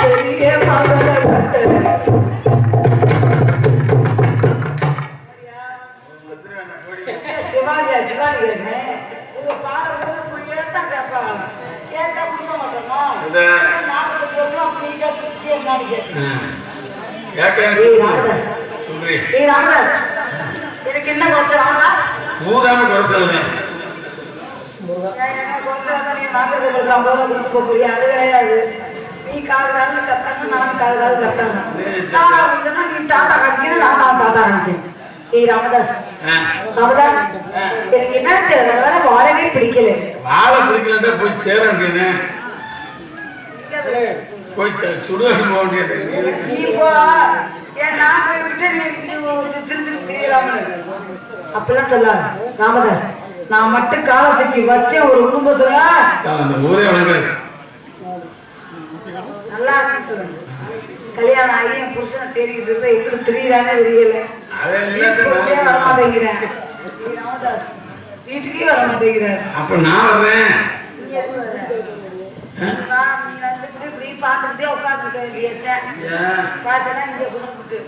பெரிய மகள சிவாஜியா சிவாஜி பேசுறேன் இது பாடுறது புரிய தான் கேட்பாங்க கேட்டா கொடுக்க மாட்டோமா நாற்பது வருஷம் அப்படி கேட்டு என்னன்னு கேட்டேன் ராமதாஸ் எனக்கு என்ன குறைச்சல் அது கிடையாது நீ கால் கால் கத்தணும் நானும் கால் கால் கத்தணும் தாத்தா சொன்னா நீ தாத்தா நான் தான் தாத்தா காமிக்கணும் ஏய் ராமதாஸ். ராமதாஸ் எனக்கு என்ன தெரியல வாழவே பிடிக்கல. வாழை பிடிக்கலன்னா போய் சேர வேண்டியது போய் சே- சுடுகாடு போக வேண்டியது இதுக்கு நீ போ. ஏன் நான் போய் விட்டு நீ நீ திருச்சிட்டு தெரியலாம அப்படிலாம் சொல்லாத. ராமதாஸ். நான் மட்டும் காலத்துக்கு வச்சேன் ஒரு குடும்பத்துல? அந்த ஊரே நல்லா இருக்குன்னு சொல்லுங்க. கல்யாணம் ஆகி என் புருஷனை தேடிக்கிட்டு இருக்க எப்படி தெரியலானே தெரியல. அவன் வீட்டுக்கே வர மாட்டேங்கிறேன் அப்ப நான் வர்றேன். நீ எப்ப வர? நான் நீ வந்துட்டு இப்படி பார்த்துக்கிட்டே உட்காந்துருக்க வேண்டியதுதான். ஏன்? காசெல்லாம் இங்கே கொடுத்துட்டு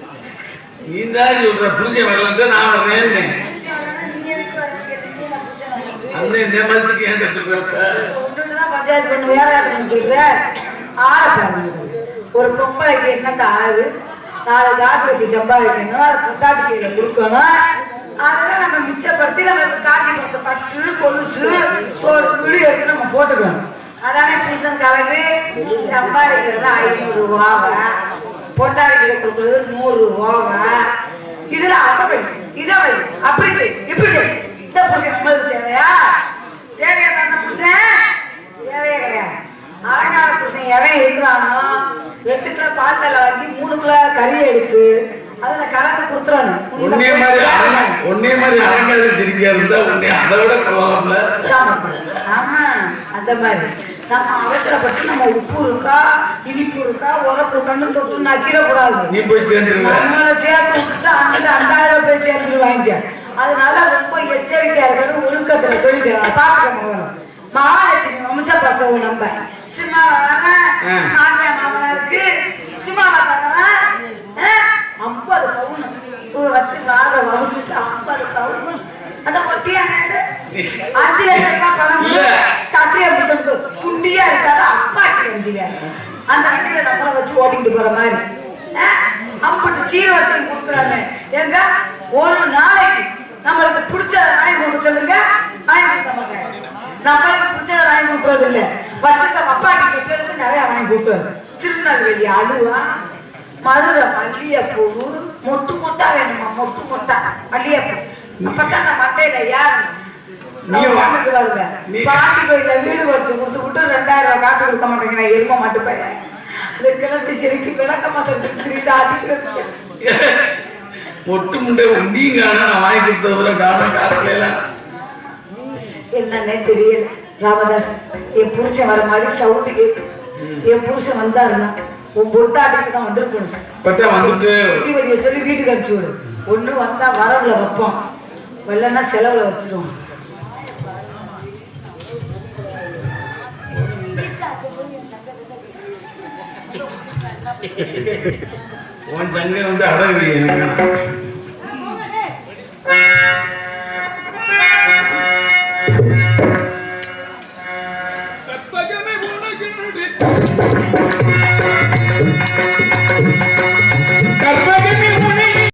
நீ தான் சொல்ற புருஷன் வரலன்ட்டு நான் வர்றேன்னு. அந்த இந்த மாசத்துக்கு ஏன்டா சொல்றப்ப பஞ்சாயத்து பண்ணு வேற யாருன்னு சொல்ற ஆள பாருங்க ஒரு பொம்பளைக்கு என்னத்த ஆகுது நாலு காசு கட்டி சம்பாதிக்கணும் அதை புட்டாட்டி கீழே கொடுக்கணும். அதெல்லாம் நம்ம மிச்சப்படுத்தி நம்மளுக்கு காட்சி கொடுத்த பட்டு கொலுசு ஒரு குழி எடுத்து நம்ம போட்டுக்கணும். அதானே புருஷன் கலந்து சம்பாதிக்கிறது ஐநூறு ரூபாவை பொட்டாடி கீழே கொடுக்கறது நூறு ரூபாவை. இதுல அதை வை இதை வை அப்படி செய் இப்படி செய். புருஷன் நம்மளுக்கு தேவையா? தேவையா அந்த புருஷன்? தேவையே கிடையாது. அலங்கார புருஷன் எவன் இருக்கிறானோ ரெண்டு கிலோ பால் வாங்கி மூணு கிலோ கறி எடுத்து அதுல கலந்து கொடுத்துறானு மாதிரி அலங்க- உன்னே மாதிரி அலங்கார சிரிக்கா இருந்தா உன்னை அதை விட கோவம்ல. ஆமா அந்த மாதிரி. நம்ம அவசரப்பட்டு நம்ம உப்பு இருக்கா இனிப்பு இருக்கா உரப்பு இருக்கான்னு தொட்டு நக்கிடக்கூடாது நீ போய் சேர்ந்துருவ. நம்மளை சேர்த்து விட்டுட்டு அங்கிட்டு அந்தாயிரம் போய் சேர்ந்துருவாங்க. ஒழுக்கத்துல சொல்லிக்கிறேன் பாத்துக்கோங்க மகாலட்சுமி வம்ச பிரசவம் நம்ம சிம்மா. மாமியா மாமனாருக்கு சிம்மா பார்த்தாங்கன்னா ஐம்பது பவுன். வச்சு வாழ வம்சத்துக்கு ஐம்பது பவுன். அந்த ஒட்டியான அஞ்சு லட்சம் ரூபாய் பணம். தட்டியை பிடிச்சிட்டு குண்டியா இருக்காது. அப்பாச்சி வண்டியா அந்த வண்டியில நம்மளை வச்சு ஓட்டிக்கிட்டு போற மாதிரி. அம்பட்டு சீர வச்சு கொடுக்குறாங்க எங்க ஒரு நாளைக்கு நம்மளுக்கு பிடிச்சத வாங்கி கொடுக்கறது இல்ல வச்சிருக்க அப்பாட்டி பெற்றோருக்கு நிறைய வாங்கி கொடுக்குறது. திருநெல்வேலி அலுவா மதுரை மல்லிகைப்பூ மொட்டு மொட்டா வேணுமா? மொட்டு மொட்டா மல்லிகைப்பூ. அப்பதான் அந்த மட்டையில யார்? நீ வா. வாங்கிட்டு வருங்க பாட்டி கோயில வீடு வச்சு கொடுத்து விட்டு ரெண்டாயிரம் ரூபாய் காசு கொடுக்க மாட்டேங்கிறேன் எரும மாட்டு பையன். அது கிளம்பி செருக்கி விளக்க ஆட்டிட்டு ஒட்டு முண்டை காண நான் வாங்கி கொடுத்தது கூட காண காசுல எல்லாம். என்னன்னே தெரியல. ராமதாஸ் என் புருஷன் வர மாதிரி சவுண்டு கேட்டு என் புருஷன் வந்தாருன்னா உன் பொட்டாட்டிக்கு தான் வந்துருக்கணும் சொல்லி வீட்டுக்கு அனுப்பிச்சு விடு. ஒண்ணு வந்தா வரவுல வைப்போம் வெள்ளன்னா செலவுல வச்சிருவோம் உன் சங்கை வந்து அடகு будет.